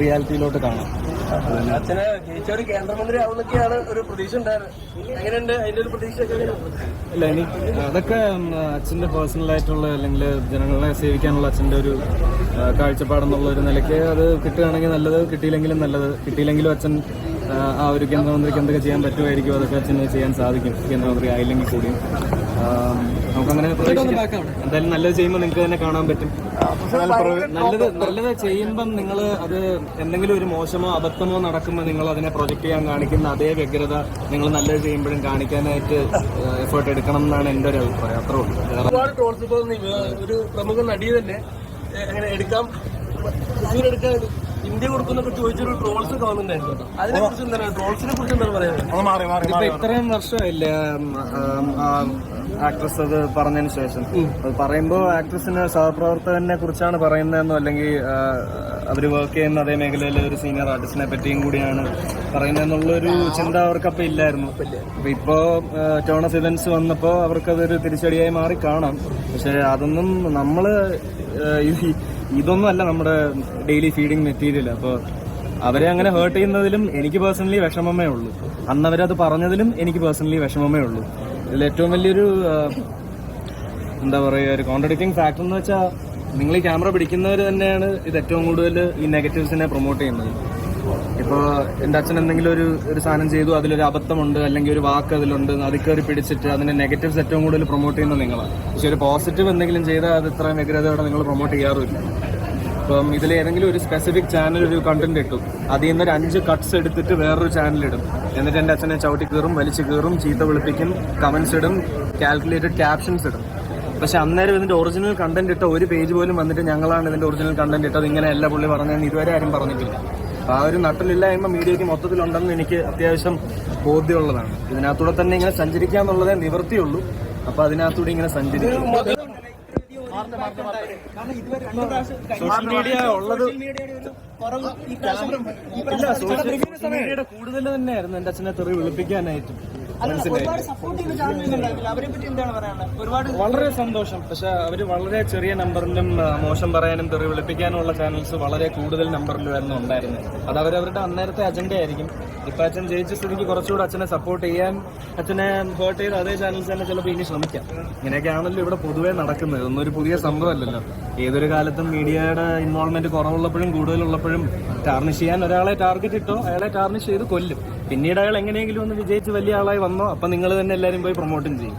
റിയാലിറ്റിയിലോട്ട് കാണാം. അച്ഛനെ ജയിച്ചൊരു കേന്ദ്രമന്ത്രി ആവുന്നൊക്കെയാണ് ഒരു പ്രതീക്ഷ എങ്ങനെയുണ്ട് അതിന്റെ ഒരു പ്രതീക്ഷയൊക്കെ എങ്ങനെയുണ്ട്? അല്ല എനിക്ക് അതൊക്കെ അച്ഛന്റെ പേഴ്സണൽ ആയിട്ടുള്ള അല്ലെങ്കിൽ ജനങ്ങളെ സേവിക്കാനുള്ള അച്ഛന്റെ ഒരു കാഴ്ചപ്പാടെന്നുള്ള ഒരു നിലയ്ക്ക് അത് കിട്ടുകയാണെങ്കിൽ നല്ലത് കിട്ടിയില്ലെങ്കിലും നല്ലത്. കിട്ടിയില്ലെങ്കിലും അച്ഛൻ ആ, ഒരു കേന്ദ്രമന്ത്രിക്ക് എന്തൊക്കെ ചെയ്യാൻ പറ്റുമായിരിക്കും? അതൊക്കെ അച്ഛന് ചെയ്യാൻ സാധിക്കും. കേന്ദ്രമന്ത്രി ആയില്ലെങ്കിൽ കൂടിയും. നമുക്കങ്ങനെ എന്തായാലും നല്ലത് ചെയ്യുമ്പോൾ നിങ്ങൾക്ക് തന്നെ കാണാൻ പറ്റും. നല്ലത് നല്ലത് ചെയ്യുമ്പം നിങ്ങൾ അത് എന്തെങ്കിലും ഒരു മോശമോ അബദ്ധമോ നടക്കുമ്പോൾ നിങ്ങൾ അതിനെ പ്രൊജക്ട് ചെയ്യാൻ കാണിക്കുന്ന അതേ വ്യഗ്രത നിങ്ങൾ നല്ലത് ചെയ്യുമ്പോഴും കാണിക്കാനായിട്ട് എഫേർട്ട് എടുക്കണം എന്നാണ് എന്റെ ഒരു അഭിപ്രായം. അത്രേ ഉള്ളൂ. ഒരുപാട് ട്രോൾസ് ഇപ്പൊ ഒരു പ്രമുഖ നടി തന്നെ അങ്ങനെ എടുക്കാം? എടുക്കാൻ ഇന്ത്യ കൊടുക്കുന്നൊക്കെ ചോദിച്ചൊരു ട്രോൾസ് കാണുന്നുണ്ടായിരുന്നു അതിനെ കുറിച്ച് എന്താണ്? ട്രോൾസിനെ കുറിച്ച് എന്താണ് പറയുന്നത് ഇപ്പൊ ഇത്രയും വർഷമായില്ലേ ആക്ട്രസ് അത് പറഞ്ഞതിന് ശേഷം. അത് പറയുമ്പോൾ ആക്ട്രസിന് സഹപ്രവർത്തകനെ കുറിച്ചാണ് പറയുന്നതെന്നോ അല്ലെങ്കിൽ ആ, അവർ വർക്ക് ചെയ്യുന്ന അതേ മേഖലയിലെ ഒരു സീനിയർ ആർട്ടിസ്റ്റിനെ പറ്റിയും കൂടിയാണ് പറയുന്നതെന്നുള്ളൊരു ചിന്ത അവർക്കപ്പം ഇല്ലായിരുന്നു. അപ്പൊ ഇപ്പോ ടോണസ് ഇവൻസ് വന്നപ്പോൾ അവർക്കതൊരു തിരിച്ചടിയായി മാറി കാണാം. പക്ഷേ അതൊന്നും നമ്മൾ ഇതൊന്നും അല്ല നമ്മുടെ ഡെയിലി ഫീഡിങ് മെറ്റീരിയൽ അപ്പോൾ അവരെ അങ്ങനെ ഹേർട്ട് ചെയ്യുന്നതിലും എനിക്ക് പേഴ്സണലി വിഷമമേ ഉള്ളൂ. അന്ന് അവരത് പറഞ്ഞതിലും എനിക്ക് പേഴ്സണലി വിഷമമേ ഉള്ളൂ. ഇതിൽ ഏറ്റവും വലിയൊരു എന്താ പറയുക ഒരു കോൺട്രഡിക്റ്റിംഗ് ഫാക്ടർ എന്ന് വെച്ചാൽ നിങ്ങൾ ഈ ക്യാമറ പിടിക്കുന്നവർ തന്നെയാണ് ഇത് ഏറ്റവും കൂടുതൽ ഈ നെഗറ്റീവ്സിനെ പ്രൊമോട്ട് ചെയ്യുന്നത്. ഇപ്പോൾ എന്റെ അച്ഛൻ എന്തെങ്കിലും ഒരു ഒരു സാധനം ചെയ്തു അതിലൊരു അബദ്ധമുണ്ട് അല്ലെങ്കിൽ ഒരു വാക്ക് അതിലുണ്ട് അത് കയറി പിടിച്ചിട്ട് അതിന്റെ നെഗറ്റീവ്സ് ഏറ്റവും കൂടുതൽ പ്രൊമോട്ട് ചെയ്യുന്നത് നിങ്ങളാണ്. പക്ഷെ ഒരു പോസിറ്റീവ് എന്തെങ്കിലും ചെയ്താൽ അത് ഇത്ര വ്യഗ്രതയോടെ നിങ്ങൾ പ്രൊമോട്ട് ചെയ്യാറുമില്ല. ഇപ്പം ഇതിൽ ഏതെങ്കിലും ഒരു സ്പെസിഫിക് ചാനൽ ഒരു കണ്ടന്റ് ഇട്ടു. അതിൽ നിന്ന് ഒരു അഞ്ച് കട്ട്സ് എടുത്തിട്ട് വേറൊരു ചാനൽ ഇടും. എന്നിട്ട് എന്റെ അച്ഛനെ ചവിട്ടി കയറും വലിച്ചു കയറും ചീത്ത വിളിപ്പിക്കും കമൻസ് ഇടും കാൽക്കുലേറ്റഡ് ക്യാപ്ഷൻസ് ഇടും. പക്ഷെ അന്നേരം ഇതിന്റെ ഒറിജിനൽ കണ്ടന്റ് ഇട്ട ഒരു പേജ് പോലും വന്നിട്ട് ഞങ്ങളാണ് ഇതിന്റെ ഒറിജിനൽ കണ്ടന്റ് ഇട്ടത്. ഇങ്ങനെയല്ല പുള്ളി പറഞ്ഞതെന്ന് ഇതുവരെ ആരും പറഞ്ഞിട്ടില്ല. അപ്പൊ ആ ഒരു നട്ടിലില്ലായ്മ മീഡിയയ്ക്ക് മൊത്തത്തിലുണ്ടെന്ന് എനിക്ക് അത്യാവശ്യം ബോധ്യമുള്ളതാണ്. ഇതിനകത്തൂടെ തന്നെ ഇങ്ങനെ സഞ്ചരിക്കാന്നുള്ളതേ നിവൃത്തിയുള്ളൂ അപ്പൊ അതിനകത്തൂടെ ഇങ്ങനെ സഞ്ചരിക്കും. സോഷ്യൽ മീഡിയ ഉള്ളത് ഇല്ല സോഷ്യൽ മീഡിയയുടെ കൂടുതൽ തന്നെയായിരുന്നു എന്റെ അച്ഛനെ തെറി വിളിപ്പിക്കാനായിട്ട്. വളരെ സന്തോഷം. പക്ഷെ അവർ വളരെ ചെറിയ നമ്പറിലും മോശം പറയാനും തെറി വിളിപ്പിക്കാനുള്ള ചാനൽസ് വളരെ കൂടുതൽ നമ്പറിലുമായിരുന്നു ഉണ്ടായിരുന്നത്. അത് അവരവരുടെ അന്നേരത്തെ അജണ്ട ആയിരിക്കും. ഇപ്പൊ അച്ഛൻ ജയിച്ച സ്ഥിതിക്ക് കുറച്ചുകൂടെ അച്ഛനെ സപ്പോർട്ട് ചെയ്യാൻ അച്ഛനെ ഹേർട്ട് ചെയ്ത് അതേ ചാനൽസ് തന്നെ ചിലപ്പോൾ ഇനി ശ്രമിക്കാം. ഇങ്ങനെയൊക്കെയാണല്ലോ ഇവിടെ പൊതുവേ നടക്കുന്നത്. ഒന്നും ഒരു പുതിയ സംഭവമല്ലല്ലോ. ഏതൊരു കാലത്തും മീഡിയയുടെ ഇൻവോൾവ്മെന്റ് കുറവുള്ളപ്പോഴും കൂടുതലുള്ളപ്പോഴും ടാർണിഷ് ചെയ്യാൻ ഒരാളെ ടാർഗറ്റ് ഇട്ടോ അയാളെ ടാർണിഷ് ചെയ്ത് കൊല്ലും. പിന്നീട് അയാൾ എങ്ങനെയെങ്കിലും ഒന്ന് വിജയിച്ച് വലിയ ആളായി വന്നോ? അപ്പൊ നിങ്ങൾ തന്നെ എല്ലാവരും പോയി പ്രൊമോട്ടും ചെയ്യും.